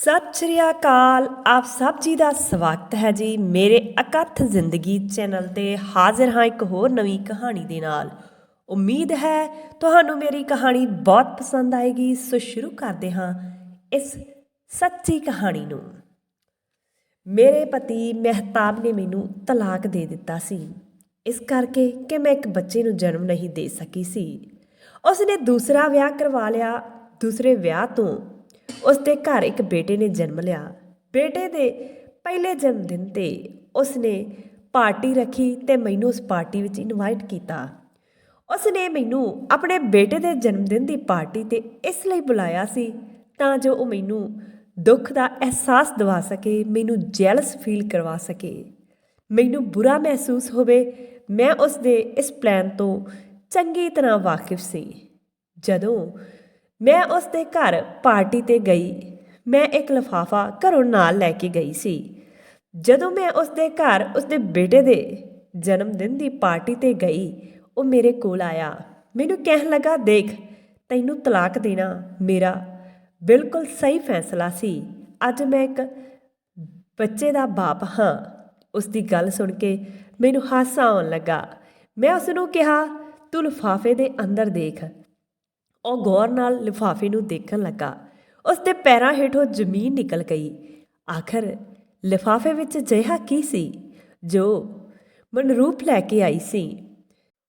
ਸਤਿ ਸ਼੍ਰੀ ਅਕਾਲ। ਆਪ ਸਭ ਜੀ ਦਾ ਸਵਾਗਤ ਹੈ ਜੀ ਮੇਰੇ ਅਕਥ ਜ਼ਿੰਦਗੀ ਚੈਨਲ ਤੇ ਹਾਜ਼ਰ ਹਾਂ ਇੱਕ ਹੋਰ ਨਵੀਂ ਕਹਾਣੀ ਦੇ ਨਾਲ। ਉਮੀਦ ਹੈ ਤੁਹਾਨੂੰ ਮੇਰੀ ਕਹਾਣੀ ਬਹੁਤ ਪਸੰਦ ਆਏਗੀ। ਸੋ ਸ਼ੁਰੂ ਕਰਦੇ ਹਾਂ ਇਸ ਸੱਚੀ ਕਹਾਣੀ ਨੂੰ। ਮੇਰੇ ਪਤੀ ਮਹਿਤਾਬ ਨੇ ਮੈਨੂੰ ਤਲਾਕ ਦੇ ਦਿੱਤਾ ਸੀ। ਇਸ ਕਰਕੇ ਕਿ ਮੈਂ ਇੱਕ ਬੱਚੇ ਨੂੰ ਜਨਮ ਨਹੀਂ ਦੇ ਸਕੀ ਸੀ। ਉਸ ਨੇ ਦੂਸਰਾ ਵਿਆਹ ਕਰਵਾ ਲਿਆ। ਦੂਸਰੇ ਵਿਆਹ ਤੋਂ ਉਸ ਦੇ ਘਰ ਇੱਕ ਬੇਟੇ ਨੇ ਜਨਮ ਲਿਆ। ਬੇਟੇ ਦੇ ਪਹਿਲੇ ਜਨਮ ਦਿਨ ਤੇ ਉਸ ਨੇ ਪਾਰਟੀ ਰੱਖੀ ਤੇ ਮੈਨੂੰ ਉਸ ਪਾਰਟੀ ਵਿੱਚ ਇਨਵਾਈਟ ਕੀਤਾ। ਉਸ ਨੇ ਮੈਨੂੰ ਆਪਣੇ ਬੇਟੇ ਦੇ ਜਨਮ ਦਿਨ ਦੀ ਪਾਰਟੀ ਤੇ ਇਸ ਲਈ ਬੁਲਾਇਆ ਸੀ ਤਾਂ ਜੋ ਉਹ ਮੈਨੂੰ ਦੁੱਖ ਦਾ ਅਹਿਸਾਸ ਦਿਵਾ ਸਕੇ, ਮੈਨੂੰ ਜੈਲਸ ਫੀਲ ਕਰਵਾ ਸਕੇ। ਮੈਨੂੰ ਬੁਰਾ ਮਹਿਸੂਸ ਹੋਵੇ, ਮੈਂ ਉਸ ਦੇ ਇਸ ਪਲਾਨ ਤੋਂ ਚੰਗੀ ਤਰ੍ਹਾਂ ਵਾਕਿਫ ਸੀ। ਜਦੋਂ ਮੈਂ ਉਸ ਦੇ ਘਰ ਪਾਰਟੀ ਤੇ ਗਈ। ਮੈਂ ਇੱਕ ਲਫਾਫਾ ਘਰੋਂ ਨਾਲ ਲੈ ਕੇ ਗਈ ਸੀ। ਜਦੋਂ ਮੈਂ ਉਸ ਦੇ ਘਰ ਉਸ ਦੇ ਬੇਟੇ ਦੇ ਜਨਮ ਦਿਨ ਦੀ ਪਾਰਟੀ ਤੇ ਗਈ, ਉਹ ਮੇਰੇ ਕੋਲ ਆਇਆ। ਮੈਨੂੰ ਕਹਿਣ ਲੱਗਾ, ਦੇਖ, ਤੈਨੂੰ ਤਲਾਕ ਦੇਣਾ ਮੇਰਾ ਬਿਲਕੁਲ ਸਹੀ ਫੈਸਲਾ ਸੀ। ਅੱਜ ਮੈਂ ਇੱਕ ਬੱਚੇ ਦਾ ਬਾਪ ਹਾਂ। ਉਸ ਦੀ ਗੱਲ ਸੁਣ ਕੇ ਮੈਨੂੰ ਹਾਸਾ ਆਉਣ ਲੱਗਾ। ਮੈਂ ਉਸ ਨੂੰ ਕਿਹਾ, ਤੂੰ ਲਿਫਾਫੇ ਦੇ ਅੰਦਰ ਦੇਖ। ਉਹ ਗੌਰ ਨਾਲ ਲਿਫਾਫੇ ਨੂੰ ਦੇਖਣ ਲੱਗਾ। ਉਸ ਦੇ ਪੈਰਾਂ ਹੇਠੋਂ ਜ਼ਮੀਨ ਨਿਕਲ ਗਈ। ਆਖਰ ਲਿਫਾਫੇ ਵਿੱਚ ਜਿਹਾ ਕੀ ਸੀ ਜੋ ਮਨਰੂਪ ਲੈ ਕੇ ਆਈ ਸੀ?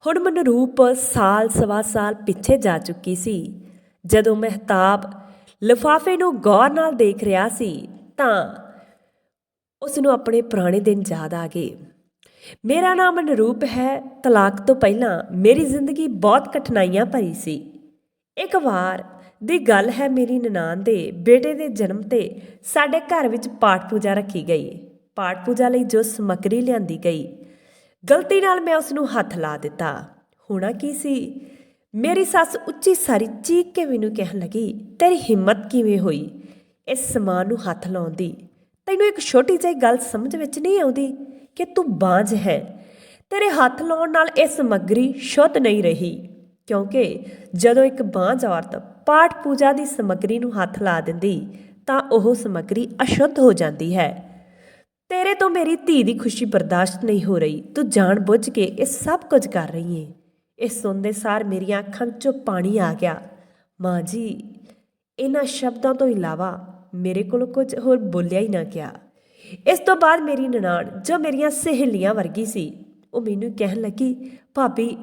ਹੁਣ ਮਨਰੂਪ ਸਾਲ ਸਵਾ ਸਾਲ ਪਿੱਛੇ ਜਾ ਚੁੱਕੀ ਸੀ। ਜਦੋਂ ਮਹਿਤਾਬ ਲਿਫਾਫੇ ਨੂੰ ਗੌਰ ਨਾਲ ਦੇਖ ਰਿਹਾ ਸੀ ਤਾਂ ਉਸ ਨੂੰ ਆਪਣੇ ਪੁਰਾਣੇ ਦਿਨ ਯਾਦ ਆ ਗਏ। ਮੇਰਾ ਨਾਮ ਅਨਰੂਪ ਹੈ। ਤਲਾਕ ਤੋਂ ਪਹਿਲਾਂ ਮੇਰੀ ਜ਼ਿੰਦਗੀ ਬਹੁਤ ਕਠਿਨਾਈਆਂ ਭਰੀ ਸੀ। ਇੱਕ ਵਾਰ ਦੀ ਗੱਲ ਹੈ ਮੇਰੀ ਨਨਾਣ ਦੇ ਬੇਟੇ ਦੇ ਜਨਮ ਤੇ ਸਾਡੇ ਘਰ ਵਿੱਚ ਪਾਠ ਪੂਜਾ ਰੱਖੀ ਗਈ ਪਾਠ ਪੂਜਾ ਲਈ ਜੋ ਸਮੱਗਰੀ ਲਿਆਂਦੀ ਗਈ, ਗਲਤੀ ਨਾਲ ਮੈਂ ਉਸ ਨੂੰ ਹੱਥ ਲਾ ਦਿੱਤਾ। ਹੋਣਾ ਕੀ ਸੀ? ਮੇਰੀ ਸੱਸ ਉੱਚੀ ਸਾਰੀ ਚੀਕ ਕੇ ਮੈਨੂੰ ਕਹਿਣ ਲੱਗੀ, ਤੇਰੀ ਹਿੰਮਤ ਕਿਵੇਂ ਹੋਈ? ਇਸ ਸਮਾਨ ਨੂੰ ਹੱਥ ਲਾਉਣ ਦੀ ਤੈਨੂੰ ਇੱਕ ਛੋਟੀ ਜਿਹੀ ਗੱਲ ਸਮਝ ਵਿੱਚ ਨਹੀਂ ਆਉਂਦੀ ਕਿ ਤੂੰ ਬਾਂਝ ਹੈ? ਤੇਰੇ ਹੱਥ ਲਾਉਣ ਨਾਲ ਇਹ ਸਮੱਗਰੀ ਸ਼ੁੱਧ ਨਹੀਂ ਰਹੀ। ਕਿਉਂਕਿ ਜਦੋਂ ਇੱਕ ਬਾਂਝ ਔਰਤ ਪਾਠ ਪੂਜਾ ਦੀ ਸਮੱਗਰੀ ਨੂੰ ਹੱਥ ਲਾ ਦਿੰਦੀ, ਤਾਂ ਉਹ ਸਮੱਗਰੀ ਅਸ਼ੁੱਧ ਹੋ ਜਾਂਦੀ ਹੈ। ਤੇਰੇ ਤੋਂ ਮੇਰੀ ਧੀ ਦੀ ਖੁਸ਼ੀ ਬਰਦਾਸ਼ਤ ਨਹੀਂ ਹੋ ਰਹੀ। ਤੂੰ ਜਾਣ ਬੁੱਝ ਕੇ ਇਹ ਸਭ ਕੁਝ ਕਰ ਰਹੀ ਏ। ਇਹ ਸੁਣਦੇ ਸਾਰ ਮੇਰੀਆਂ ਅੱਖਾਂ 'ਚੋਂ ਪਾਣੀ ਆ ਗਿਆ। ਮਾਂ ਜੀ, ਇਹਨਾਂ ਸ਼ਬਦਾਂ ਤੋਂ ਇਲਾਵਾ ਮੇਰੇ ਕੋਲ ਕੁਝ ਹੋਰ ਬੋਲਿਆ ਹੀ ਨਾ ਗਿਆ। ਇਸ ਤੋਂ ਬਾਅਦ ਮੇਰੀ ਨਨਾਣ ਜੋ ਮੇਰੀਆਂ ਸਹੇਲੀਆਂ ਵਰਗੀ ਸੀ, ਉਹ ਮੈਨੂੰ ਕਹਿਣ ਲੱਗੀ, ਭਾਬੀ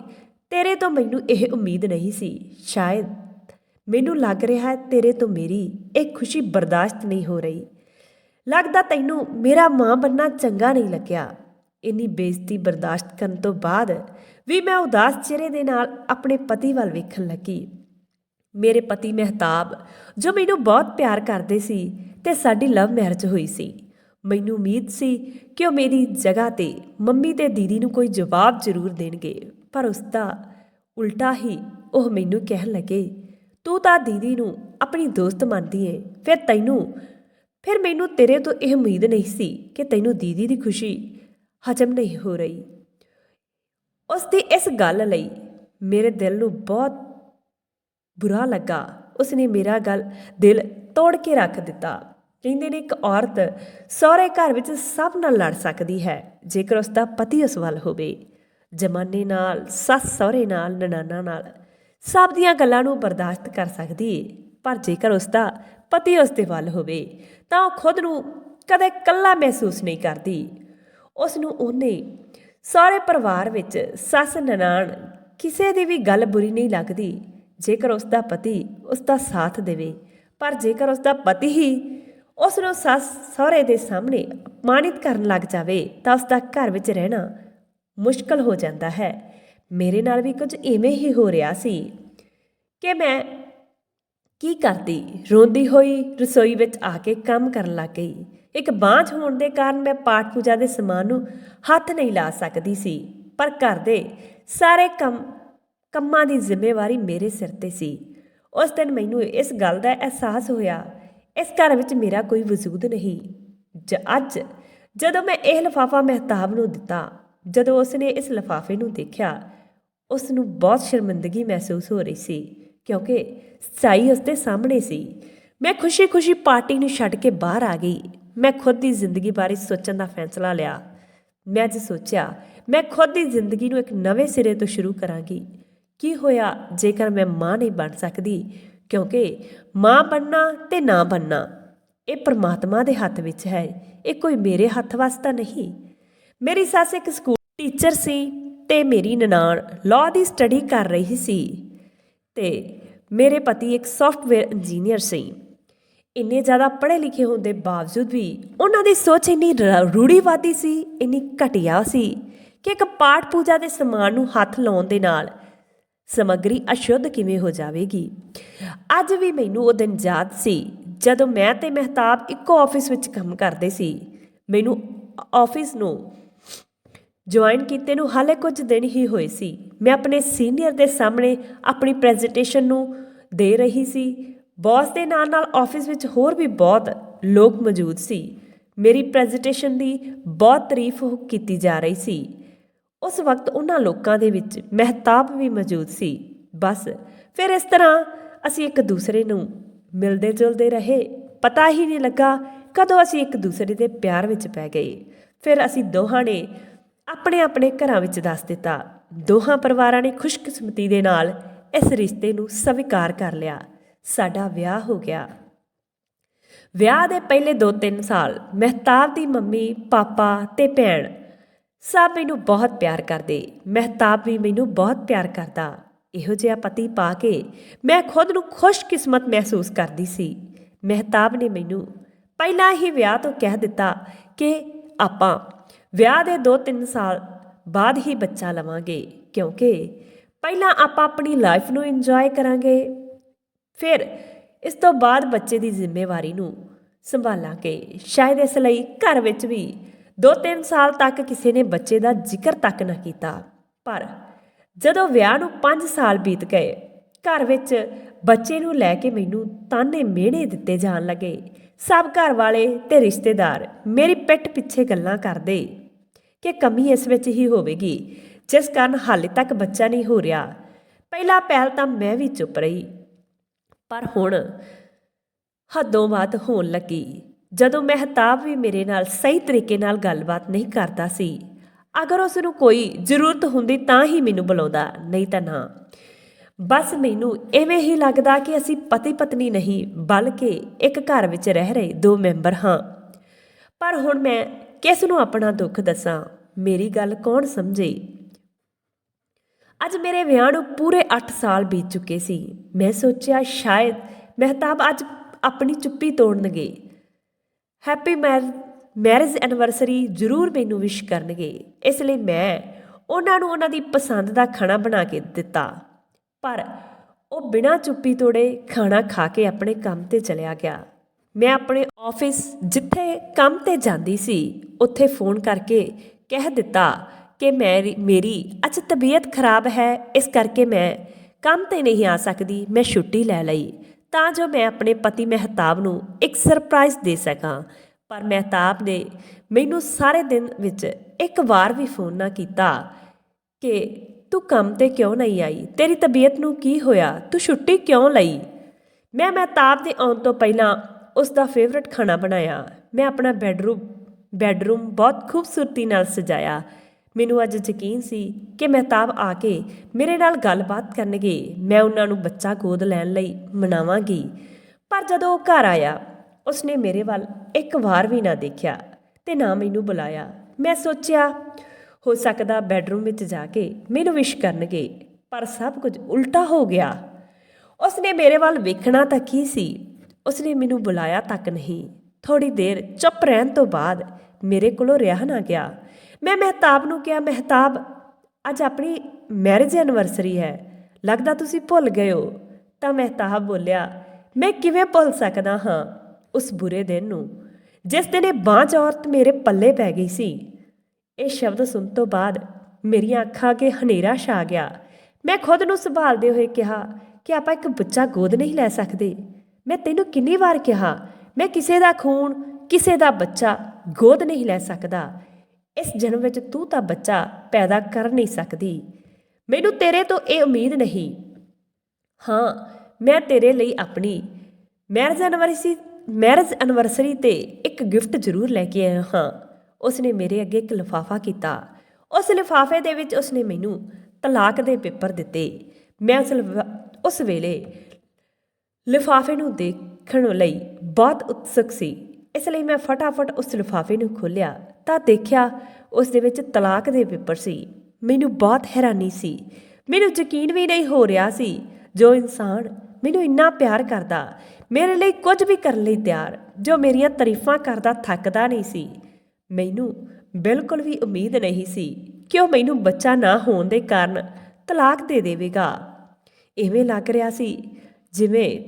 ਤੇਰੇ ਤੋਂ ਮੈਨੂੰ ਇਹ ਉਮੀਦ ਨਹੀਂ ਸੀ। ਸ਼ਾਇਦ ਮੈਨੂੰ ਲੱਗ ਰਿਹਾ ਹੈ ਤੇਰੇ ਤੋਂ ਮੇਰੀ ਇਹ ਖੁਸ਼ੀ ਬਰਦਾਸ਼ਤ ਨਹੀਂ ਹੋ ਰਹੀ। ਲੱਗਦਾ ਤੈਨੂੰ ਮੇਰਾ ਮਾਂ ਬੰਨਾ ਚੰਗਾ ਨਹੀਂ ਲੱਗਿਆ। ਇੰਨੀ ਬੇਇੱਜ਼ਤੀ ਬਰਦਾਸ਼ਤ ਕਰਨ ਤੋਂ ਬਾਅਦ ਵੀ ਮੈਂ ਉਦਾਸ ਚਿਹਰੇ ਦੇ ਨਾਲ ਆਪਣੇ ਪਤੀ ਵੱਲ ਵੇਖਣ ਲੱਗੀ। ਮੇਰੇ ਪਤੀ ਮਹਿਤਾਬ, ਜੋ ਮੈਨੂੰ ਬਹੁਤ ਪਿਆਰ ਕਰਦੇ ਸੀ ਤੇ ਸਾਡੀ ਲਵ ਮੈਰਿਜ ਹੋਈ ਸੀ। ਮੈਨੂੰ ਉਮੀਦ ਸੀ ਕਿ ਉਹ ਮੇਰੀ ਜਗ੍ਹਾ ਤੇ ਮੰਮੀ ਤੇ ਦੀਦੀ ਨੂੰ ਕੋਈ ਜਵਾਬ ਜ਼ਰੂਰ ਦੇਣਗੇ। ਪਰ ਉਸ ਦਾ ਉਲਟਾ ਹੀ ਉਹ ਮੈਨੂੰ ਕਹਿਣ ਲੱਗੇ, ਤੂੰ ਤਾਂ ਦੀਦੀ ਨੂੰ ਆਪਣੀ ਦੋਸਤ ਮੰਨਦੀ ਏ, ਫਿਰ ਤੈਨੂੰ, ਫਿਰ ਮੈਨੂੰ ਤੇਰੇ ਤੋਂ ਇਹ ਉਮੀਦ ਨਹੀਂ ਸੀ ਕਿ ਤੈਨੂੰ ਦੀਦੀ ਦੀ ਖੁਸ਼ੀ ਹਜਮ ਨਹੀਂ ਹੋ ਰਹੀ। ਉਸ ਦੀ ਇਸ ਗੱਲ ਲਈ ਮੇਰੇ ਦਿਲ ਨੂੰ ਬਹੁਤ ਬੁਰਾ ਲੱਗਾ। ਉਸ ਨੇ ਮੇਰਾ ਗੱਲ ਦਿਲ ਤੋੜ ਕੇ ਰੱਖ ਦਿੱਤਾ। ਕਹਿੰਦੇ ਨੇ ਇੱਕ ਔਰਤ ਸਹੁਰੇ ਘਰ ਵਿੱਚ ਸਭ ਨਾਲ ਲੜ ਸਕਦੀ ਹੈ, ਜੇਕਰ ਉਸ ਦਾ ਪਤੀ ਉਸ ਵੱਲ ਹੋਵੇ। ਜਮਾਨੇ ਨਾਲ, ਸੱਸ ਸਹੁਰੇ ਨਾਲ, ਨਨਾਨਾ ਨਾਲ, ਸਭ ਦੀਆਂ ਗੱਲਾਂ ਨੂੰ ਬਰਦਾਸ਼ਤ ਕਰ ਸਕਦੀ ਏ ਪਰ ਜੇਕਰ ਉਸ ਦਾ ਪਤੀ ਉਸ ਦੇ ਵੱਲ ਹੋਵੇ, ਤਾਂ ਉਹ ਖੁਦ ਨੂੰ ਕਦੇ ਇਕੱਲਾ ਮਹਿਸੂਸ ਨਹੀਂ ਕਰਦੀ। ਉਸ ਨੂੰ ਉਹਨੇ ਸਾਰੇ ਪਰਿਵਾਰ ਵਿੱਚ ਸੱਸ, ਨਨਾਣ ਕਿਸੇ ਦੀ ਵੀ ਗੱਲ ਬੁਰੀ ਨਹੀਂ ਲੱਗਦੀ। ਜੇਕਰ ਉਸ ਦਾ ਪਤੀ ਉਸ ਦਾ ਸਾਥ ਦੇਵੇ, ਪਰ ਜੇਕਰ ਉਸ ਦਾ ਪਤੀ ਹੀ ਉਸ ਨੂੰ ਸੱਸ ਸਹੁਰੇ ਦੇ ਸਾਹਮਣੇ ਅਪਮਾਨਿਤ ਕਰਨ ਲੱਗ ਜਾਵੇ, ਤਾਂ ਉਸ ਦਾ ਘਰ ਵਿੱਚ ਰਹਿਣਾ ਮੁਸ਼ਕਲ ਹੋ ਜਾਂਦਾ ਹੈ। ਮੇਰੇ ਨਾਲ ਵੀ ਕੁਝ ਇਵੇਂ ਹੀ ਹੋ ਰਿਹਾ ਸੀ ਕਿ ਮੈਂ ਕੀ ਕਰਦੀ? ਰੋਂਦੀ ਹੋਈ ਰਸੋਈ ਵਿੱਚ ਆ ਕੇ ਕੰਮ ਕਰਨ ਲੱਗ ਗਈ। ਇੱਕ ਬਾਂਝ ਹੋਣ ਦੇ ਕਾਰਨ ਮੈਂ ਪਾਠ ਪੂਜਾ ਦੇ ਸਮਾਨ ਨੂੰ ਹੱਥ ਨਹੀਂ ਲਾ ਸਕਦੀ ਸੀ, ਪਰ ਘਰ ਦੇ ਸਾਰੇ ਕੰਮ, ਕੰਮਾਂ ਦੀ ਜ਼ਿੰਮੇਵਾਰੀ ਮੇਰੇ ਸਿਰ ਤੇ ਸੀ। ਉਸ ਦਿਨ ਮੈਨੂੰ ਇਸ ਗੱਲ ਦਾ ਅਹਿਸਾਸ ਹੋਇਆ, ਇਸ ਘਰ ਵਿੱਚ ਮੇਰਾ ਕੋਈ ਵਜੂਦ ਨਹੀਂ। ਜ, ਅੱਜ ਜਦੋਂ ਮੈਂ ਇਹ ਲਫਾਫਾ ਮਹਿਤਾਬ ਨੂੰ ਦਿੱਤਾ ਜਦੋਂ ਉਸ ਨੇ ਇਸ ਲਫਾਫੇ ਨੂੰ ਦੇਖਿਆ ਉਸ ਨੂੰ ਬਹੁਤ ਸ਼ਰਮਿੰਦਗੀ ਮਹਿਸੂਸ ਹੋ ਰਹੀ ਸੀ, ਕਿਉਂਕਿ ਸੱਚਾਈ ਉਸ ਦੇ ਸਾਹਮਣੇ ਸੀ। ਮੈਂ ਖੁਸ਼ੀ-ਖੁਸ਼ੀ ਪਾਰਟੀ ਨੂੰ ਛੱਡ ਕੇ ਬਾਹਰ ਆ ਗਈ। ਮੈਂ ਖੁਦ ਦੀ ਜ਼ਿੰਦਗੀ ਬਾਰੇ ਸੋਚਣ ਦਾ ਫੈਸਲਾ ਲਿਆ। ਮੈਂ ਅੱਜ ਸੋਚਿਆ, ਮੈਂ ਖੁਦ ਦੀ ਜ਼ਿੰਦਗੀ ਨੂੰ ਇੱਕ ਨਵੇਂ ਸਿਰੇ ਤੋਂ ਸ਼ੁਰੂ ਕਰਾਂਗੀ। ਕੀ ਹੋਇਆ ਜੇਕਰ ਮੈਂ ਮਾਂ ਨਹੀਂ ਬਣ ਸਕਦੀ? ਕਿਉਂਕਿ ਮਾਂ ਬਣਨਾ ਤੇ ਨਾ ਬਣਨਾ, ਇਹ ਪਰਮਾਤਮਾ ਦੇ ਹੱਥ ਵਿੱਚ ਹੈ। ਇਹ ਕੋਈ ਮੇਰੇ ਹੱਥ ਵਾਸਤਾ ਨਹੀਂ। ਮੇਰੀ ਸੱਸ ਇੱਕ ਸਕੂਲ ਟੀਚਰ ਸੀ ਤੇ ਮੇਰੀ ਨਨਾਣ ਲਾਅ ਦੀ ਸਟੱਡੀ ਕਰ ਰਹੀ ਸੀ ਤੇ ਮੇਰੇ ਪਤੀ ਇੱਕ ਸੌਫਟਵੇਅਰ ਇੰਜੀਨੀਅਰ ਸੀ। ਇੰਨੇ ਜ਼ਿਆਦਾ ਪੜ੍ਹੇ ਲਿਖੇ ਹੋਣ ਦੇ ਬਾਵਜੂਦ ਵੀ ਉਹਨਾਂ ਦੀ ਸੋਚ ਇੰਨੀ ਰ- ਰੂੜੀਵਾਦੀ ਸੀ, ਇੰਨੀ ਘਟੀਆ ਸੀ ਕਿ ਇੱਕ ਪਾਠ ਪੂਜਾ ਦੇ ਸਮਾਨ ਨੂੰ ਹੱਥ ਲਾਉਣ ਦੇ ਨਾਲ ਸਮੱਗਰੀ ਅਸ਼ੁੱਧ ਕਿਵੇਂ ਹੋ ਜਾਵੇਗੀ? ਅੱਜ ਵੀ ਮੈਨੂੰ ਉਹ ਦਿਨ ਯਾਦ ਸੀ ਜਦੋਂ ਮੈਂ ਤੇ ਮਹਿਤਾਬ ਇੱਕੋ ਆਫਿਸ ਵਿੱਚ ਕੰਮ ਕਰਦੇ ਸੀ। ਮੈਨੂੰ ਆਫਿਸ ਨੂੰ ਜੁਆਇਨ ਕੀਤੇ ਨੂੰ ਹਾਲੇ ਕੁਝ ਦਿਨ ਹੀ ਹੋਏ ਸੀ। ਮੈਂ ਆਪਣੇ ਸੀਨੀਅਰ ਦੇ ਸਾਹਮਣੇ ਆਪਣੀ ਪ੍ਰੈਜੈਂਟੇਸ਼ਨ ਨੂੰ ਦੇ ਰਹੀ ਸੀ। ਬੌਸ ਦੇ ਨਾਲ ਨਾਲ ਆਫਿਸ ਵਿੱਚ ਹੋਰ ਵੀ ਬਹੁਤ ਲੋਕ ਮੌਜੂਦ ਸੀ। ਮੇਰੀ ਪ੍ਰੈਜੈਂਟੇਸ਼ਨ ਦੀ ਬਹੁਤ ਤਾਰੀਫ ਕੀਤੀ ਜਾ ਰਹੀ ਸੀ। ਉਸ ਵਕਤ ਉਹਨਾਂ ਲੋਕਾਂ ਦੇ ਵਿੱਚ ਮਹਿਤਾਬ ਵੀ ਮੌਜੂਦ ਸੀ। ਬਸ, ਫਿਰ ਇਸ ਤਰ੍ਹਾਂ ਅਸੀਂ ਇੱਕ ਦੂਸਰੇ ਨੂੰ ਮਿਲਦੇ ਜੁਲਦੇ ਰਹੇ। ਪਤਾ ਹੀ ਨਹੀਂ ਲੱਗਾ ਕਦੋਂ ਅਸੀਂ ਇੱਕ ਦੂਸਰੇ ਦੇ ਪਿਆਰ ਵਿੱਚ ਪੈ ਗਏ। ਫਿਰ ਅਸੀਂ ਦੋਹਾਂ ਨੇ ਆਪਣੇ ਆਪਣੇ ਘਰਾਂ ਵਿੱਚ ਦੱਸ ਦਿੱਤਾ। ਦੋਹਾਂ ਪਰਿਵਾਰਾਂ ਨੇ ਖੁਸ਼ਕਿਸਮਤੀ ਦੇ ਨਾਲ ਇਸ ਰਿਸ਼ਤੇ ਨੂੰ ਸਵੀਕਾਰ ਕਰ ਲਿਆ। ਸਾਡਾ ਵਿਆਹ ਹੋ ਗਿਆ। ਵਿਆਹ ਦੇ ਪਹਿਲੇ 2-3 ਸਾਲ ਮਹਿਤਾਬ ਦੀ ਮੰਮੀ, ਪਾਪਾ ਤੇ ਭੈਣ ਸਭ ਮੈਨੂੰ ਬਹੁਤ ਪਿਆਰ ਕਰਦੇ। ਮਹਿਤਾਬ ਵੀ ਮੈਨੂੰ ਬਹੁਤ ਪਿਆਰ ਕਰਦਾ। ਇਹੋ ਜਿਹਾ ਪਤੀ ਪਾ ਕੇ ਮੈਂ ਖੁਦ ਨੂੰ ਖੁਸ਼ਕਿਸਮਤ ਮਹਿਸੂਸ ਕਰਦੀ ਸੀ। ਮਹਿਤਾਬ ਨੇ ਮੈਨੂੰ ਪਹਿਲਾਂ ਹੀ ਵਿਆਹ ਤੋਂ ਕਹਿ ਦਿੱਤਾ ਕਿ ਆਪਾਂ ਵਿਆਹ ਦੇ 2-3 ਸਾਲ ਬਾਅਦ ਹੀ ਬੱਚਾ ਲਵਾਂਗੇ, ਕਿਉਂਕਿ ਪਹਿਲਾਂ ਆਪਾਂ ਆਪਣੀ ਲਾਈਫ ਨੂੰ ਇੰਜੋਏ ਕਰਾਂਗੇ, ਫਿਰ ਇਸ ਤੋਂ ਬਾਅਦ ਬੱਚੇ ਦੀ ਜ਼ਿੰਮੇਵਾਰੀ ਨੂੰ ਸੰਭਾਲਾਂਗੇ। ਸ਼ਾਇਦ ਇਸ ਲਈ ਘਰ ਵਿੱਚ ਵੀ 2-3 ਸਾਲ ਤੱਕ ਕਿਸੇ ਨੇ ਬੱਚੇ ਦਾ ਜ਼ਿਕਰ ਤੱਕ ਨਾ ਕੀਤਾ, ਪਰ ਜਦੋਂ ਵਿਆਹ ਨੂੰ 5 ਸਾਲ ਬੀਤ ਗਏ, ਘਰ ਵਿੱਚ ਬੱਚੇ ਨੂੰ ਲੈ ਕੇ ਮੈਨੂੰ ਤਾਨੇ ਮਿਹਣੇ ਦਿੱਤੇ ਜਾਣ ਲੱਗੇ। ਸਭ ਘਰ ਵਾਲੇ ਤੇ ਰਿਸ਼ਤੇਦਾਰ ਮੇਰੀ ਪਿੱਠ ਪਿੱਛੇ ਗੱਲਾਂ ਕਰਦੇ ਕਿ ਕਮੀ ਇਸ ਵਿੱਚ ਹੀ ਹੋਵੇਗੀ, ਜਿਸ ਕਾਰਨ ਹਾਲੇ ਤੱਕ ਬੱਚਾ ਨਹੀਂ ਹੋ ਰਿਹਾ। ਪਹਿਲਾ ਪਹਿਲ ਤਾਂ ਮੈਂ ਵੀ ਚੁੱਪ ਰਹੀ, ਪਰ ਹੁਣ ਹੱਦੋਂ ਬਾਤ ਹੋਣ ਲੱਗੀ, ਜਦੋਂ ਮਹਿਤਾਬ ਵੀ ਮੇਰੇ ਨਾਲ ਸਹੀ ਤਰੀਕੇ ਨਾਲ ਗੱਲਬਾਤ ਨਹੀਂ ਕਰਦਾ ਸੀ। ਅਗਰ ਉਸ ਨੂੰ ਕੋਈ ਜ਼ਰੂਰਤ ਹੁੰਦੀ ਤਾਂ ਹੀ ਮੈਨੂੰ ਬੁਲਾਉਂਦਾ, ਨਹੀਂ ਤਾਂ ਨਾ। ਬਸ ਮੈਨੂੰ ਐਵੇਂ ਹੀ ਲੱਗਦਾ ਕਿ ਅਸੀਂ ਪਤੀ ਪਤਨੀ ਨਹੀਂ, ਬਲਕਿ ਇੱਕ ਘਰ ਵਿੱਚ ਰਹਿ ਰਹੇ ਦੋ ਮੈਂਬਰ ਹਾਂ। ਪਰ ਹੁਣ ਮੈਂ ਕਿਸ ਨੂੰ ਆਪਣਾ ਦੁੱਖ ਦੱਸਾਂ? ਮੇਰੀ ਗੱਲ ਕੌਣ ਸਮਝੇ? ਅੱਜ ਮੇਰੇ ਵਿਆਹ ਨੂੰ ਪੂਰੇ 8 ਸਾਲ ਬੀਤ ਚੁੱਕੇ ਸੀ। ਮੈਂ ਸੋਚਿਆ ਸ਼ਾਇਦ ਮਹਿਤਾਬ ਅੱਜ ਆਪਣੀ ਚੁੱਪੀ ਤੋੜਨਗੇ। ਹੈਪੀ ਮੈਰਿਜ ਐਨਵਰਸਰੀ ਜ਼ਰੂਰ ਮੈਨੂੰ ਵਿਸ਼ ਕਰਨਗੇ। ਇਸ ਲਈ ਮੈਂ ਉਹਨਾਂ ਨੂੰ ਉਹਨਾਂ ਦੀ ਪਸੰਦ ਦਾ ਖਾਣਾ ਬਣਾ ਕੇ ਦਿੱਤਾ। ਪਰ ਉਹ ਬਿਨਾਂ ਚੁੱਪੀ ਤੋੜੇ ਖਾਣਾ ਖਾ ਕੇ ਆਪਣੇ ਕੰਮ ਤੇ ਚਲਿਆ ਗਿਆ। ਮੈਂ ਆਪਣੇ ਆਫਿਸ ਜਿੱਥੇ ਕੰਮ ਤੇ ਜਾਂਦੀ ਸੀ, ਉੱਥੇ ਫੋਨ ਕਰਕੇ ਕਹਿ ਦਿੱਤਾ ਕਿ ਮੇਰੀ ਮੇਰੀ ਅੱਜ ਤਬੀਅਤ ਖਰਾਬ ਹੈ, ਇਸ ਕਰਕੇ ਮੈਂ ਕੰਮ ਤੇ ਨਹੀਂ ਆ ਸਕਦੀ, ਮੈਂ ਛੁੱਟੀ ਲੈ ਲਈ। ਤਾਂ ਜੋ ਮੈਂ ਆਪਣੇ ਪਤੀ ਮਹਿਤਾਬ ਨੂੰ ਇੱਕ ਸਰਪ੍ਰਾਈਜ਼ ਦੇ ਸਕਾਂ। ਪਰ ਮਹਿਤਾਬ ਨੇ ਮੈਨੂੰ ਸਾਰੇ ਦਿਨ ਵਿੱਚ ਇੱਕ ਵਾਰ ਵੀ ਫੋਨ ਨਾ ਕੀਤਾ ਕਿ ਤੂੰ ਕੰਮ ਤੇ ਕਿਉਂ ਨਹੀਂ ਆਈ? ਤੇਰੀ ਤਬੀਅਤ ਨੂੰ ਕੀ ਹੋਇਆ? ਤੂੰ ਛੁੱਟੀ ਕਿਉਂ ਲਈ? ਮੈਂ ਮਹਿਤਾਬ ਦੇ ਆਉਣ ਤੋਂ ਪਹਿਲਾਂ ਉਸ ਦਾ ਫੇਵਰਿਟ ਖਾਣਾ ਬਣਾਇਆ। ਮੈਂ ਆਪਣਾ ਬੈੱਡਰੂਮ ਬੈੱਡਰੂਮ ਬਹੁਤ ਖੂਬਸੂਰਤੀ ਨਾਲ ਸਜਾਇਆ। ਮੈਨੂੰ ਅੱਜ ਯਕੀਨ ਸੀ ਕਿ ਮਹਿਤਾਬ ਆ ਕੇ ਮੇਰੇ ਨਾਲ ਗੱਲਬਾਤ ਕਰਨਗੇ। ਮੈਂ ਉਹਨਾਂ ਨੂੰ ਬੱਚਾ ਗੋਦ ਲੈਣ ਲਈ ਮਨਾਵਾਂਗੀ। ਪਰ ਜਦੋਂ ਉਹ ਘਰ ਆਇਆ, ਉਸਨੇ ਮੇਰੇ ਵੱਲ ਇੱਕ ਵਾਰ ਵੀ ਨਾ ਦੇਖਿਆ ਤੇ ਨਾ ਮੈਨੂੰ ਬੁਲਾਇਆ। ਮੈਂ ਸੋਚਿਆ ਹੋ ਸਕਦਾ ਬੈੱਡਰੂਮ ਵਿੱਚ ਜਾ ਕੇ ਮੈਨੂੰ ਵਿਸ਼ ਕਰਨਗੇ, ਪਰ ਸਭ ਕੁਝ ਉਲਟਾ ਹੋ ਗਿਆ। ਉਸਨੇ ਮੇਰੇ ਵੱਲ ਵੇਖਣਾ ਤਾਂ ਕੀ ਸੀ? ਉਸਨੇ ਮੈਨੂੰ ਬੁਲਾਇਆ ਤੱਕ ਨਹੀਂ। ਥੋੜੀ ਦੇਰ ਚੁੱਪ ਰਹਿਣ ਤੋਂ ਬਾਅਦ ਮੇਰੇ ਕੋਲੋਂ ਰਿਹਾ ਨਾ ਗਿਆ। ਮੈਂ ਮਹਿਤਾਬ ਨੂੰ ਕਿਹਾ, ਮਹਿਤਾਬ, ਅੱਜ ਆਪਣੀ ਮੈਰਿਜ ਐਨਵਰਸਰੀ ਹੈ। ਲੱਗਦਾ ਤੁਸੀਂ ਭੁੱਲ ਗਏ ਹੋ। ਤਾਂ ਮਹਿਤਾਬ ਬੋਲਿਆ, ਮੈਂ ਕਿਵੇਂ ਭੁੱਲ ਸਕਦਾ ਹਾਂ ਉਸ ਬੁਰੇ ਦਿਨ ਨੂੰ? ਜਿਸ ਦਿਨ ਇਹ ਬਾਂਝ ਔਰਤ ਮੇਰੇ ਪੱਲੇ ਪੈ ਗਈ ਸੀ ਇਹ ਸ਼ਬਦ ਸੁਣ ਤੋਂ ਬਾਅਦ ਮੇਰੀਆਂ ਅੱਖਾਂ ਅੱਗੇ ਹਨੇਰਾ ਛਾ ਗਿਆ। ਮੈਂ ਖੁਦ ਨੂੰ ਸੰਭਾਲਦੇ ਹੋਏ ਕਿਹਾ, ਕਿ ਆਪਾਂ ਇੱਕ ਬੱਚਾ ਗੋਦ ਨਹੀਂ ਲੈ ਸਕਦੇ। ਮੈਂ ਤੈਨੂੰ ਕਿੰਨੀ ਵਾਰ ਕਿਹਾ, ਮੈਂ ਕਿਸੇ ਦਾ ਖੂਨ, ਕਿਸੇ ਦਾ ਬੱਚਾ ਗੋਦ ਨਹੀਂ ਲੈ ਸਕਦਾ। ਇਸ ਜਨਮ ਵਿੱਚ ਤੂੰ ਤਾਂ ਬੱਚਾ ਪੈਦਾ ਕਰ ਨਹੀਂ ਸਕਦੀ। ਮੈਨੂੰ ਤੇਰੇ ਤੋਂ ਇਹ ਉਮੀਦ ਨਹੀਂ। ਹਾਂ, ਮੈਂ ਤੇਰੇ ਲਈ ਆਪਣੀ ਮੈਰਿਜ ਐਨਵਰਸਰੀ ਮੈਰਿਜ ਐਨਵਰਸਰੀ ਤੇ ਇੱਕ ਗਿਫਟ ਜ਼ਰੂਰ ਲੈ ਕੇ ਆਇਆ ਹਾਂ। ਉਸਨੇ ਮੇਰੇ ਅੱਗੇ ਇੱਕ ਲਿਫਾਫਾ ਕੀਤਾ। ਉਸ ਲਿਫਾਫੇ ਦੇ ਵਿੱਚ ਉਸਨੇ ਮੈਨੂੰ ਤਲਾਕ ਦੇ ਪੇਪਰ ਦਿੱਤੇ। ਮੈਂ ਉਸ ਉਸ ਵੇਲੇ ਲਿਫਾਫੇ ਨੂੰ ਦੇਖਣ ਲਈ ਬਹੁਤ ਉਤਸੁਕ ਸੀ। ਇਸ ਲਈ ਮੈਂ ਫਟਾਫਟ ਉਸ ਲਿਫਾਫੇ ਨੂੰ ਖੋਲ੍ਹਿਆ ਤਾਂ ਦੇਖਿਆ ਉਸ ਦੇ ਵਿੱਚ ਤਲਾਕ ਦੇ ਪੇਪਰ ਸੀ। ਮੈਨੂੰ ਬਹੁਤ ਹੈਰਾਨੀ ਸੀ। ਮੈਨੂੰ ਯਕੀਨ ਵੀ ਨਹੀਂ ਹੋ ਰਿਹਾ ਸੀ ਜੋ ਇਨਸਾਨ ਮੈਨੂੰ ਇੰਨਾ ਪਿਆਰ ਕਰਦਾ। ਮੇਰੇ ਲਈ ਕੁਝ ਵੀ ਕਰਨ ਲਈ ਤਿਆਰ, ਜੋ ਮੇਰੀਆਂ ਤਾਰੀਫਾਂ ਕਰਦਾ ਥੱਕਦਾ ਨਹੀਂ ਸੀ। ਮੈਨੂੰ ਬਿਲਕੁਲ ਵੀ ਉਮੀਦ ਨਹੀਂ ਸੀ ਕਿ ਉਹ ਮੈਨੂੰ ਬੱਚਾ ਨਾ ਹੋਣ ਦੇ ਕਾਰਨ ਤਲਾਕ ਦੇ ਦੇਵੇਗਾ। ਇਵੇਂ ਲੱਗ ਰਿਹਾ ਸੀ ਜਿਵੇਂ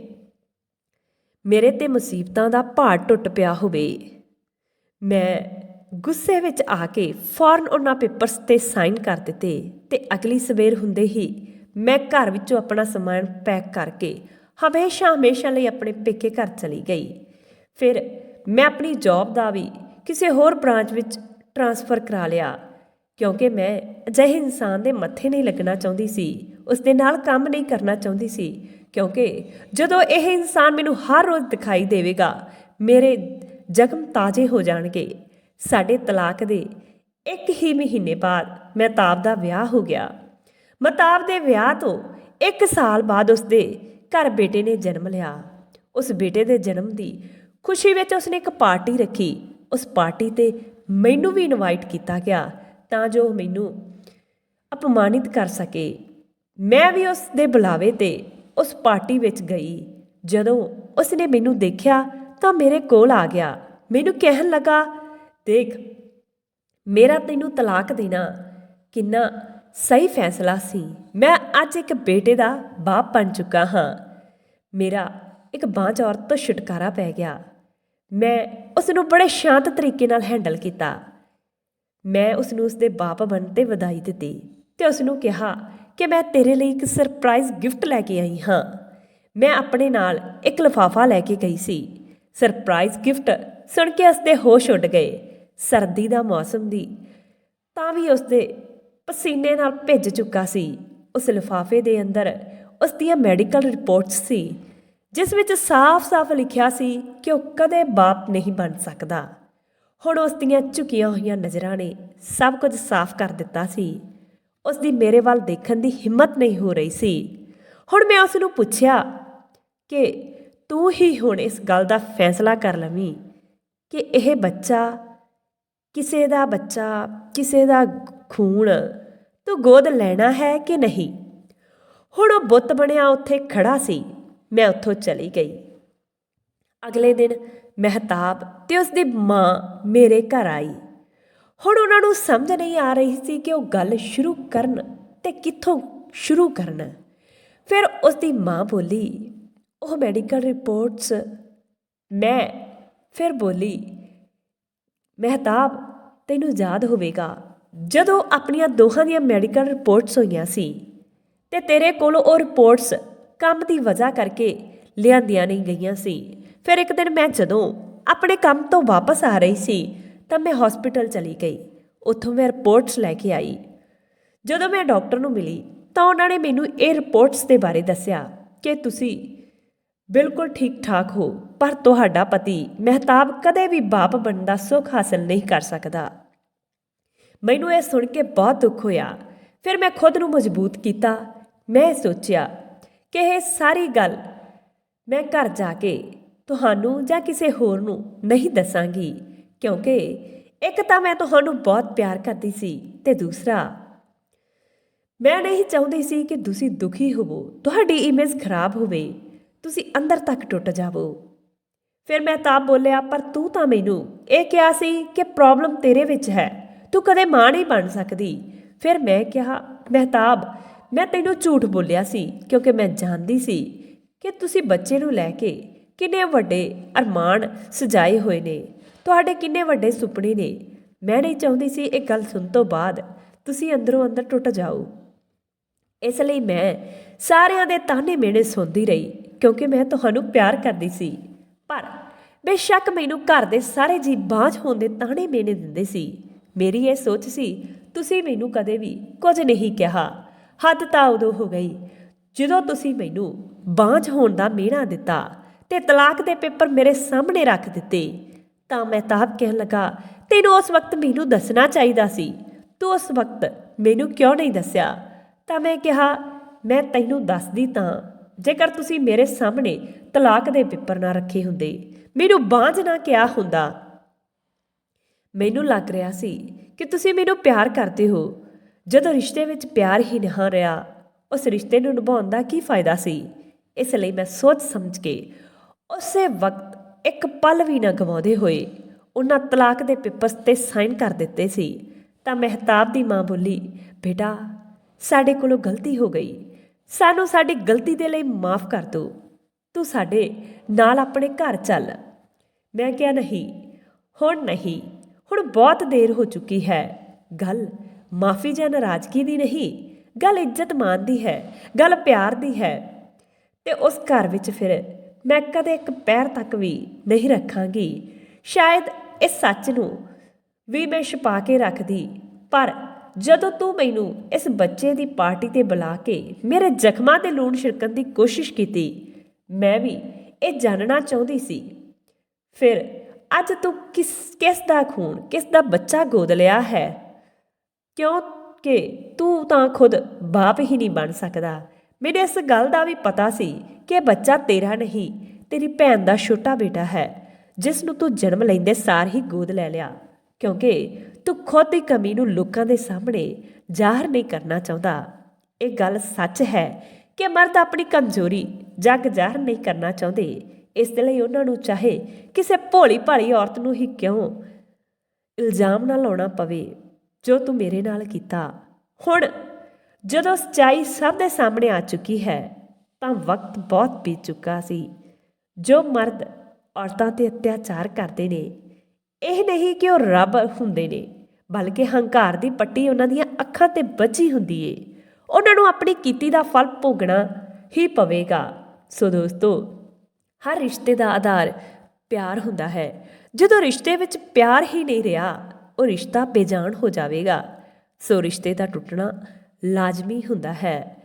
ਮੇਰੇ ਤੇ ਮੁਸੀਬਤਾਂ ਦਾ ਭਾਰ ਟੁੱਟ ਪਿਆ ਹੋਵੇ। ਮੈਂ ਗੁੱਸੇ ਵਿੱਚ ਆ ਕੇ ਫੌਰਨ ਉਹਨਾਂ ਪੇਪਰਸ ਤੇ ਸਾਈਨ ਕਰ ਦਿੱਤੇ ਤੇ ਅਗਲੀ ਸਵੇਰ ਹੁੰਦੇ ਹੀ ਮੈਂ ਘਰ ਵਿੱਚੋਂ ਆਪਣਾ ਸਮਾਨ ਪੈਕ ਕਰਕੇ ਹਮੇਸ਼ਾ ਹਮੇਸ਼ਾ ਲਈ ਆਪਣੇ ਪੇਕੇ ਘਰ ਚਲੀ ਗਈ। ਫਿਰ ਮੈਂ ਆਪਣੀ ਜੌਬ ਦਾ ਵੀ ਕਿਸੇ ਹੋਰ ਬ੍ਰਾਂਚ ਵਿੱਚ ਟਰਾਂਸਫਰ ਕਰਾ ਲਿਆ, ਕਿਉਂਕਿ ਮੈਂ ਅਜਿਹੇ ਇਨਸਾਨ ਦੇ ਮੱਥੇ ਨਹੀਂ ਲੱਗਣਾ ਚਾਹੁੰਦੀ ਸੀ, ਉਸ ਦੇ ਨਾਲ ਕੰਮ ਨਹੀਂ ਕਰਨਾ ਚਾਹੁੰਦੀ ਸੀ, ਕਿਉਂਕਿ ਜਦੋਂ ਇਹ ਇਨਸਾਨ ਮੈਨੂੰ ਹਰ ਰੋਜ਼ ਦਿਖਾਈ ਦੇਵੇਗਾ, ਮੇਰੇ ਜ਼ਖਮ ਤਾਜ਼ੇ ਹੋ ਜਾਣਗੇ। ਸਾਡੇ ਤਲਾਕ ਦੇ ਇੱਕ ਹੀ ਮਹੀਨੇ ਬਾਅਦ ਮਹਿਤਾਬ ਦਾ ਵਿਆਹ ਹੋ ਗਿਆ। ਮਹਿਤਾਬ ਦੇ ਵਿਆਹ ਤੋਂ ਇੱਕ ਸਾਲ ਬਾਅਦ ਉਸਦੇ ਘਰ ਬੇਟੇ ਨੇ ਜਨਮ ਲਿਆ। ਉਸ ਬੇਟੇ ਦੇ ਜਨਮ ਦੀ ਖੁਸ਼ੀ ਵਿੱਚ ਉਸਨੇ ਇੱਕ ਪਾਰਟੀ ਰੱਖੀ। ਉਸ ਪਾਰਟੀ ਤੇ ਮੈਨੂੰ ਵੀ ਇਨਵਾਈਟ ਕੀਤਾ ਗਿਆ ਤਾਂ ਜੋ ਮੈਨੂੰ ਅਪਮਾਨਿਤ ਕਰ ਸਕੇ। ਮੈਂ ਵੀ ਉਸ ਦੇ ਬੁਲਾਵੇ ਤੇ ਉਸ ਪਾਰਟੀ ਵਿੱਚ ਗਈ। ਜਦੋਂ ਉਸਨੇ ਮੈਨੂੰ ਦੇਖਿਆ ਤਾਂ ਮੇਰੇ ਕੋਲ ਆ ਗਿਆ। ਮੈਨੂੰ ਕਹਿਣ ਲੱਗਾ, ਦੇਖ, ਮੇਰਾ ਤੈਨੂੰ ਤਲਾਕ ਦੇਣਾ ਕਿੰਨਾ ਸਹੀ ਫੈਸਲਾ ਸੀ। ਮੈਂ ਅੱਜ ਇੱਕ ਬੇਟੇ ਦਾ ਬਾਪ ਬਣ ਚੁੱਕਾ ਹਾਂ। ਮੇਰਾ ਇੱਕ ਬਾਂਝ ਔਰਤ ਤੋਂ ਛੁਟਕਾਰਾ ਪੈ ਗਿਆ। ਮੈਂ ਉਸ ਨੂੰ ਬੜੇ ਸ਼ਾਂਤ ਤਰੀਕੇ ਨਾਲ ਹੈਂਡਲ ਕੀਤਾ। ਮੈਂ ਉਸ ਨੂੰ ਉਸ ਦੇ ਬਾਪ ਬਣਨ ਤੇ ਵਧਾਈ ਦਿੱਤੀ ਤੇ ਉਸ ਨੂੰ ਕਿਹਾ ਕਿ ਮੈਂ ਤੇਰੇ ਲਈ ਇੱਕ ਸਰਪ੍ਰਾਈਜ਼ ਗਿਫਟ ਲੈ ਕੇ ਆਈ ਹਾਂ। ਮੈਂ ਆਪਣੇ ਨਾਲ ਇੱਕ ਲਿਫਾਫਾ ਲੈ ਕੇ ਗਈ ਸੀ। ਸਰਪ੍ਰਾਈਜ਼ ਗਿਫਟ ਸੁਣ ਕੇ ਉਸਦੇ ਹੋਸ਼ ਉੱਡ ਗਏ। ਸਰਦੀ ਦਾ ਮੌਸਮ ਦੀ ਤਾਂ ਵੀ ਉਸਦੇ ਪਸੀਨੇ ਨਾਲ ਭਿੱਜ ਚੁੱਕਾ ਸੀ। ਉਸ ਲਿਫਾਫੇ ਦੇ ਅੰਦਰ ਉਸ ਦੀਆਂ ਮੈਡੀਕਲ ਰਿਪੋਰਟਸ ਸੀ। ਜਿਸ ਵਿੱਚ ਸਾਫ਼-ਸਾਫ਼ ਲਿਖਿਆ ਸੀ ਕਿ ਉਹ ਕਦੇ ਬਾਪ ਨਹੀਂ ਬਣ ਸਕਦਾ। ਹੁਣ ਉਸ ਦੀਆਂ ਝੁਕੀਆਂ ਹੋਈਆਂ ਨਜ਼ਰਾਂ ਨੇ ਸਭ ਕੁਝ ਸਾਫ਼ ਕਰ ਦਿੱਤਾ ਸੀ। ਉਸ ਦੀ ਮੇਰੇ ਵੱਲ ਦੇਖਣ ਦੀ ਹਿੰਮਤ ਨਹੀਂ ਹੋ ਰਹੀ ਸੀ। ਹੁਣ ਮੈਂ ਉਸ ਨੂੰ ਪੁੱਛਿਆ ਕਿ ਤੂੰ ਹੀ ਹੁਣ ਇਸ ਗੱਲ ਦਾ ਫੈਸਲਾ ਕਰ ਲਵੀਂ ਕਿ ਇਹ ਬੱਚਾ ਕਿਸੇ ਦਾ ਬੱਚਾ, ਕਿਸੇ ਦਾ ਖੂਨ ਤੂੰ ਗੋਦ ਲੈਣਾ ਹੈ ਕਿ ਨਹੀਂ? ਹੁਣ ਉਹ ਬੁੱਤ ਬਣਿਆ ਉੱਥੇ ਖੜਾ ਸੀ। ਮੈਂ ਉੱਥੋਂ ਚਲੀ ਗਈ। ਅਗਲੇ ਦਿਨ ਮਹਿਤਾਬ ਤੇ ਉਸ ਦੀ ਮਾਂ ਮੇਰੇ ਘਰ ਆਈ। ਹੁਣ ਉਹਨਾਂ ਨੂੰ ਸਮਝ ਨਹੀਂ ਆ ਰਹੀ ਸੀ ਕਿ ਉਹ ਗੱਲ ਸ਼ੁਰੂ ਕਰਨ ਤੇ ਕਿੱਥੋਂ ਸ਼ੁਰੂ ਕਰਨ। ਫਿਰ ਉਸ ਦੀ ਮਾਂ ਬੋਲੀ, ਉਹ ਮੈਡੀਕਲ ਰਿਪੋਰਟਸ ਮੈਂ ਫਿਰ ਬੋਲੀ, ਮਹਿਤਾਬ, ਤੈਨੂੰ ਯਾਦ ਹੋਵੇਗਾ, ਜਦੋਂ ਆਪਣੀਆਂ ਦੋਹਾਂ ਦੀਆਂ ਮੈਡੀਕਲ ਰਿਪੋਰਟਸ ਹੋਈਆਂ ਸੀ ਤੇ ਤੇਰੇ ਕੋਲ ਉਹ ਰਿਪੋਰਟਸ ਕੰਮ ਦੀ ਵਜ੍ਹਾ ਕਰਕੇ ਲਿਆਂਦੀਆਂ ਨਹੀਂ ਗਈਆਂ ਸੀ। ਫਿਰ ਇੱਕ ਦਿਨ ਮੈਂ ਜਦੋਂ ਆਪਣੇ ਕੰਮ ਤੋਂ ਵਾਪਸ ਆ ਰਹੀ ਸੀ, ਤਾਂ ਮੈਂ ਹਸਪੀਟਲ ਚਲੀ ਗਈ। ਉੱਥੋਂ ਮੈਂ ਰਿਪੋਰਟਸ ਲੈ ਕੇ ਆਈ। ਜਦੋਂ ਮੈਂ ਡਾਕਟਰ ਨੂੰ ਮਿਲੀ, ਤਾਂ ਉਹਨਾਂ ਨੇ ਮੈਨੂੰ ਇਹ ਰਿਪੋਰਟਸ ਦੇ ਬਾਰੇ ਦੱਸਿਆ ਕਿ ਤੁਸੀਂ ਬਿਲਕੁਲ ਠੀਕ ਠਾਕ ਹੋ, ਪਰ ਤੁਹਾਡਾ ਪਤੀ ਮਹਿਤਾਬ ਕਦੇ ਵੀ ਬਾਪ ਬਣਨ ਦਾ ਸੁੱਖ ਹਾਸਲ ਨਹੀਂ ਕਰ ਸਕਦਾ। ਮੈਨੂੰ ਇਹ ਸੁਣ ਕੇ ਬਹੁਤ ਦੁੱਖ ਹੋਇਆ। ਫਿਰ ਮੈਂ ਖੁਦ ਨੂੰ ਮਜ਼ਬੂਤ ਕੀਤਾ। ਮੈਂ ਸੋਚਿਆ ਕਿ ਇਹ ਸਾਰੀ ਗੱਲ ਮੈਂ ਘਰ ਜਾ ਕੇ ਤੁਹਾਨੂੰ ਜਾਂ ਕਿਸੇ ਹੋਰ ਨੂੰ ਨਹੀਂ ਦੱਸਾਂਗੀ, ਕਿਉਂਕਿ ਇੱਕ ਤਾਂ ਮੈਂ ਤੁਹਾਨੂੰ ਬਹੁਤ ਪਿਆਰ ਕਰਦੀ ਸੀ ਤੇ ਦੂਸਰਾ, ਮੈਂ ਨਹੀਂ ਚਾਹੁੰਦੀ ਸੀ ਕਿ ਤੁਸੀਂ ਦੁਖੀ ਹੋਵੋ, ਤੁਹਾਡੀ ਇਮੇਜ ਖਰਾਬ ਹੋਵੇ, ਤੁਸੀਂ ਅੰਦਰ ਤੱਕ ਟੁੱਟ ਜਾਵੋ। ਫਿਰ ਮੈਂ ਤਾਂ ਬੋਲਿਆ, ਪਰ ਤੂੰ ਤਾਂ ਮੈਨੂੰ ਇਹ ਕਿਹਾ ਸੀ ਕਿ ਪ੍ਰੋਬਲਮ ਤੇਰੇ ਵਿੱਚ ਹੈ, ਤੂੰ ਕਦੇ ਮਾਂ ਨਹੀਂ ਬਣ ਸਕਦੀ। ਫਿਰ ਮੈਂ ਕਿਹਾ, ਮਹਿਤਾਬ ਮੈਂ ਤੈਨੂੰ ਝੂਠ ਬੋਲਿਆ ਸੀ, ਕਿਉਂਕਿ ਮੈਂ ਜਾਣਦੀ ਸੀ ਕਿ ਤੁਸੀਂ ਬੱਚੇ ਨੂੰ ਲੈ ਕੇ ਕਿੰਨੇ ਵੱਡੇ ਅਰਮਾਨ ਸਜਾਏ ਹੋਏ ਨੇ। ਤੁਹਾਡੇ ਕਿੰਨੇ ਵੱਡੇ ਸੁਪਨੇ ਨੇ। ਮੈਂ ਨਹੀਂ ਚਾਹੁੰਦੀ ਸੀ ਇਹ ਗੱਲ ਸੁਣ ਤੋਂ ਬਾਅਦ ਤੁਸੀਂ ਅੰਦਰੋਂ ਅੰਦਰ ਟੁੱਟ ਜਾਓ। ਇਸ ਲਈ ਮੈਂ ਸਾਰਿਆਂ ਦੇ ਤਾਨੇ ਮੇਣੇ ਸੁਣਦੀ ਰਹੀ, ਕਿਉਂਕਿ ਮੈਂ ਤੁਹਾਨੂੰ ਪਿਆਰ ਕਰਦੀ ਸੀ। ਪਰ ਬੇਸ਼ੱਕ ਮੈਨੂੰ ਘਰ ਦੇ ਸਾਰੇ ਜੀ ਬਾਝ ਹੋਣ ਦੇ ਤਾਨੇ ਮੇਣੇ ਦਿੰਦੇ ਸੀ। ਮੇਰੀ ਇਹ ਸੋਚ ਸੀ, ਤੁਸੀਂ ਮੈਨੂੰ ਕਦੇ ਵੀ ਕੁਝ ਨਹੀਂ ਕਿਹਾ। ਹੱਦ ਤਾਂ ਉਦੋਂ ਹੋ ਗਈ, ਜਦੋਂ ਤੁਸੀਂ ਮੈਨੂੰ ਬਾਂਝ ਹੋਣ ਦਾ ਮਿਹਣਾ ਦਿੱਤਾ ਤੇ ਤਲਾਕ ਦੇ ਪੇਪਰ ਮੇਰੇ ਸਾਹਮਣੇ ਰੱਖ ਦਿੱਤੇ, ਤਾਂ ਮਹਿਤਾਬ ਕਹਿਣ ਲੱਗਾ, ਤੈਨੂੰ ਉਸ ਵਕਤ ਮੈਨੂੰ ਦੱਸਣਾ ਚਾਹੀਦਾ ਸੀ। ਤੂੰ ਉਸ ਵਕਤ ਮੈਨੂੰ ਕਿਉਂ ਨਹੀਂ ਦੱਸਿਆ? ਤਾਂ ਮੈਂ ਕਿਹਾ, ਮੈਂ ਤੈਨੂੰ ਦੱਸਦੀ ਤਾਂ, ਜੇਕਰ ਤੁਸੀਂ ਮੇਰੇ ਸਾਹਮਣੇ ਤਲਾਕ ਦੇ ਪੇਪਰ ਨਾ ਰੱਖੇ ਹੁੰਦੇ, ਮੈਨੂੰ ਬਾਂਝ ਨਾ ਕਿਹਾ ਹੁੰਦਾ। ਮੈਨੂੰ ਲੱਗ ਰਿਹਾ ਸੀ ਕਿ ਤੁਸੀਂ ਮੈਨੂੰ ਪਿਆਰ ਕਰਦੇ ਹੋ। ਜਦੋਂ ਰਿਸ਼ਤੇ ਵਿੱਚ ਪਿਆਰ ਹੀ ਨਹੀਂ ਰਿਹਾ, ਉਸ ਰਿਸ਼ਤੇ ਨੂੰ ਨਿਭਾਉਣ ਦਾ ਕੀ ਫਾਇਦਾ ਸੀ? ਇਸ ਲਈ ਮੈਂ ਸੋਚ ਸਮਝ ਕੇ ਉਸੇ ਵਕਤ ਇੱਕ ਪਲ ਵੀ ਨਾ ਗਵਾਉਂਦੇ ਹੋਏ ਉਹਨਾਂ ਤਲਾਕ ਦੇ ਪੇਪਰਸ ਤੇ ਸਾਈਨ ਕਰ ਦਿੱਤੇ ਸੀ। ਤਾਂ ਮਹਿਤਾਬ ਦੀ ਮਾਂ ਬੋਲੀ, ਬੇਟਾ, ਸਾਡੇ ਕੋਲੋਂ ਗਲਤੀ ਹੋ ਗਈ। ਸਾਨੂੰ ਸਾਡੀ ਗਲਤੀ ਦੇ ਲਈ ਮਾਫ ਕਰ ਦਿਓ ਤੂੰ ਸਾਡੇ ਨਾਲ ਆਪਣੇ ਘਰ ਚੱਲ। ਮੈਂ ਕਿਹਾ, ਨਹੀਂ, ਹੁਣ ਨਹੀਂ। ਹੁਣ ਬਹੁਤ ਦੇਰ ਹੋ ਚੁੱਕੀ ਹੈ। ਗੱਲ ਮਾਫੀ ਜਾਂ ਨਾਰਾਜ਼ਗੀ ਦੀ ਨਹੀਂ, ਗੱਲ ਇੱਜ਼ਤ ਮਾਨ ਦੀ ਹੈ, ਗੱਲ ਪਿਆਰ ਦੀ ਹੈ। ਤੇ ਉਸ ਘਰ ਵਿੱਚ ਫਿਰ ਮੈਂ ਕਦੇ ਇੱਕ ਪੈਰ ਤੱਕ ਵੀ ਨਹੀਂ ਰੱਖਾਂਗੀ। ਸ਼ਾਇਦ ਇਸ ਸੱਚ ਨੂੰ ਵੀ ਮੈਂ ਛੁਪਾ ਕੇ ਰੱਖਦੀ, ਪਰ ਜਦੋਂ ਤੂੰ ਮੈਨੂੰ ਇਸ ਬੱਚੇ ਦੀ ਪਾਰਟੀ ਤੇ ਬੁਲਾ ਕੇ ਮੇਰੇ ਜ਼ਖਮਾਂ ਤੇ ਲੂਣ ਛਿੜਕਣ ਦੀ ਕੋਸ਼ਿਸ਼ ਕੀਤੀ, ਮੈਂ ਵੀ ਇਹ ਜਾਣਨਾ ਚਾਹੁੰਦੀ ਸੀ। ਫਿਰ ਅੱਜ ਤੂੰ ਕਿਸ ਕਿਸ ਦਾ ਖੂਨ, ਕਿਸ ਦਾ ਬੱਚਾ ਗੋਦ ਲਿਆ ਹੈ? ਕਿਉਂਕਿ ਤੂੰ ਤਾਂ ਖੁਦ ਬਾਪ ਹੀ ਨਹੀਂ ਬਣ ਸਕਦਾ। ਮੈਨੂੰ ਇਸ ਗੱਲ ਦਾ ਵੀ ਪਤਾ ਸੀ ਕਿ ਇਹ ਬੱਚਾ ਤੇਰਾ ਨਹੀਂ, ਤੇਰੀ ਭੈਣ ਦਾ ਛੋਟਾ ਬੇਟਾ ਹੈ, ਜਿਸ ਨੂੰ ਤੂੰ ਜਨਮ ਲੈਂਦੇ ਸਾਰ ਹੀ ਗੋਦ ਲੈ ਲਿਆ। ਕਿਉਂਕਿ ਤੂੰ ਖੁਦ ਦੀ ਕਮੀ ਨੂੰ ਲੋਕਾਂ ਦੇ ਸਾਹਮਣੇ ਜ਼ਾਹਰ ਨਹੀਂ ਕਰਨਾ ਚਾਹੁੰਦਾ। ਇਹ ਗੱਲ ਸੱਚ ਹੈ ਕਿ ਮਰਦ ਆਪਣੀ ਕਮਜ਼ੋਰੀ ਜਗ ਜ਼ਾਹਰ ਨਹੀਂ ਕਰਨਾ ਚਾਹੁੰਦੇ। ਇਸ ਦੇ ਲਈ ਉਹਨਾਂ ਨੂੰ ਚਾਹੇ ਕਿਸੇ ਭੋਲੀ ਭਾਲੀ ਔਰਤ ਨੂੰ ਹੀ ਕਿਉਂ ਇਲਜ਼ਾਮ ਨਾ ਲਾਉਣਾ ਪਵੇ। ਜੋ ਤੂੰ ਮੇਰੇ ਨਾਲ ਕੀਤਾ। ਹੁਣ ਜਦੋਂ ਸਚਾਈ ਸਭ ਦੇ ਸਾਹਮਣੇ ਆ ਚੁੱਕੀ ਹੈ, ਤਾਂ ਵਕਤ ਬਹੁਤ ਬੀਤ ਚੁੱਕਾ ਸੀ। ਜੋ ਮਰਦ ਔਰਤਾਂ ਤੇ ਅਤਿਆਚਾਰ ਕਰਦੇ ਨੇ, ਇਹ ਨਹੀਂ ਕਿ ਉਹ ਰੱਬ ਹੁੰਦੇ ਨੇ, ਬਲਕਿ ਹੰਕਾਰ ਦੀ ਪੱਟੀ ਉਹਨਾਂ ਦੀਆਂ ਅੱਖਾਂ ਤੇ ਬੱਝੀ ਹੁੰਦੀ ਏ। ਉਹਨਾਂ ਨੂੰ ਆਪਣੀ ਕੀਤੀ ਦਾ ਫਲ ਭੋਗਣਾ ਹੀ ਪਵੇਗਾ। ਸੋ ਦੋਸਤੋ, ਹਰ ਰਿਸ਼ਤੇ ਦਾ ਆਧਾਰ ਪਿਆਰ ਹੁੰਦਾ ਹੈ। ਜਦੋਂ ਰਿਸ਼ਤੇ ਵਿੱਚ ਪਿਆਰ ਹੀ ਨਹੀਂ ਰਿਹਾ ਉਹ ਰਿਸ਼ਤਾ ਬੇਜਾਨ ਹੋ ਜਾਵੇਗਾ ਸੋ ਰਿਸ਼ਤੇ ਦਾ ਟੁੱਟਣਾ ਲਾਜ਼ਮੀ ਹੁੰਦਾ ਹੈ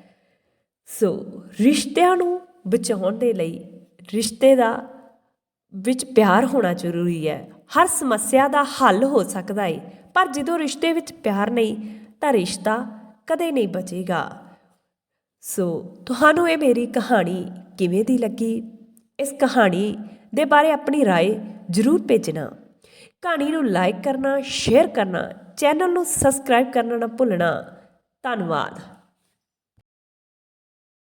ਸੋ ਰਿਸ਼ਤਿਆਂ ਨੂੰ ਬਚਾਉਣ ਦੇ ਲਈ ਰਿਸ਼ਤੇ ਦਾ ਵਿੱਚ ਪਿਆਰ ਹੋਣਾ ਜ਼ਰੂਰੀ ਹੈ ਹਰ ਸਮੱਸਿਆ ਦਾ ਹੱਲ ਹੋ ਸਕਦਾ ਹੈ ਪਰ ਜਦੋਂ ਰਿਸ਼ਤੇ ਵਿੱਚ ਪਿਆਰ ਨਹੀਂ ਤਾਂ ਰਿਸ਼ਤਾ ਕਦੇ ਨਹੀਂ ਬਚੇਗਾ ਸੋ ਤੁਹਾਨੂੰ ਇਹ ਮੇਰੀ ਕਹਾਣੀ ਕਿਵੇਂ ਦੀ ਲੱਗੀ ਇਸ ਕਹਾਣੀ ਦੇ ਬਾਰੇ ਆਪਣੀ رائے ਜ਼ਰੂਰ ਭੇਜਣਾ ਕਹਾਣੀ ਨੂੰ ਲਾਈਕ ਕਰਨਾ ਸ਼ੇਅਰ ਕਰਨਾ ਚੈਨਲ ਨੂੰ ਸਬਸਕ੍ਰਾਈਬ ਕਰਨਾ ਨਾ ਭੁੱਲਣਾ। ਧੰਨਵਾਦ।